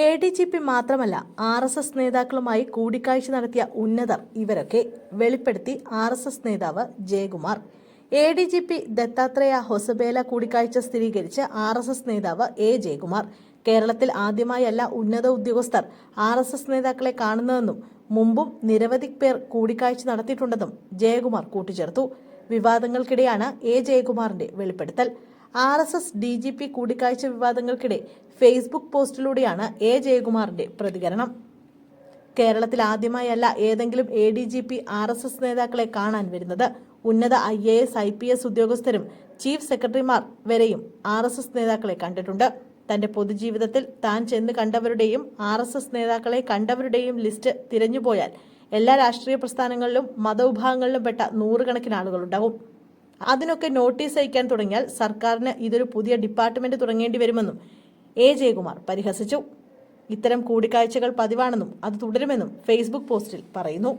A D G P മാത്രമല്ല R S S നേതാക്കളുമായി കൂടിക്കാഴ്ച നടത്തിയ ഉന്നതർ ഇവരൊക്കെ വെളിപ്പെടുത്തി ആർ എസ് എസ് നേതാവ് Jayakumar. A D G P Dattatreya Hosabale കൂടിക്കാഴ്ച സ്ഥിരീകരിച്ച് ആർ എസ് എസ് നേതാവ് എ ജയകുമാർ. കേരളത്തിൽ ആദ്യമായല്ല ഉന്നത ഉദ്യോഗസ്ഥർ ആർ എസ് എസ് നേതാക്കളെ കാണുന്നതെന്നും മുമ്പും നിരവധി പേർ കൂടിക്കാഴ്ച നടത്തിയിട്ടുണ്ടെന്നും ജയകുമാർ കൂട്ടിച്ചേർത്തു. വിവാദങ്ങൾക്കിടെയാണ് എ ജയകുമാറിന്റെ വെളിപ്പെടുത്തൽ. R S S D G P കൂടിക്കാഴ്ച വിവാദങ്ങൾക്കിടെ ഫേസ്ബുക്ക് പോസ്റ്റിലൂടെയാണ് എ ജയകുമാറിന്റെ പ്രതികരണം. കേരളത്തിൽ ആദ്യമായല്ല ഏതെങ്കിലും A D G P R S S നേതാക്കളെ കാണാൻ വരുന്നത്. ഉന്നത I A S I P S ഉദ്യോഗസ്ഥരും ചീഫ് സെക്രട്ടറിമാർ വരെയും ആർ എസ് എസ് നേതാക്കളെ കണ്ടിട്ടുണ്ട്. തന്റെ പൊതുജീവിതത്തിൽ താൻ ചെന്ന് കണ്ടവരുടെയും ആർ എസ് എസ് നേതാക്കളെ കണ്ടവരുടെയും ലിസ്റ്റ് തിരഞ്ഞുപോയാൽ എല്ലാ രാഷ്ട്രീയ പ്രസ്ഥാനങ്ങളിലും മതവിഭാഗങ്ങളിലും പെട്ട നൂറുകണക്കിന് ആളുകളുണ്ടാവും അതിനൊക്കെ നോട്ടീസ് അയക്കാൻ തുടങ്ങിയാൽ സർക്കാരിന് ഇതൊരു പുതിയ ഡിപ്പാർട്ട്മെന്റ് തുടങ്ങേണ്ടി വരുമെന്നും എ. ജയകുമാർ പരിഹസിച്ചു. ഇത്തരം കൂടിക്കാഴ്ചകൾ പതിവാണെന്നും അത് തുടരുമെന്നും ഫേസ്ബുക്ക് പോസ്റ്റിൽ പറയുന്നു.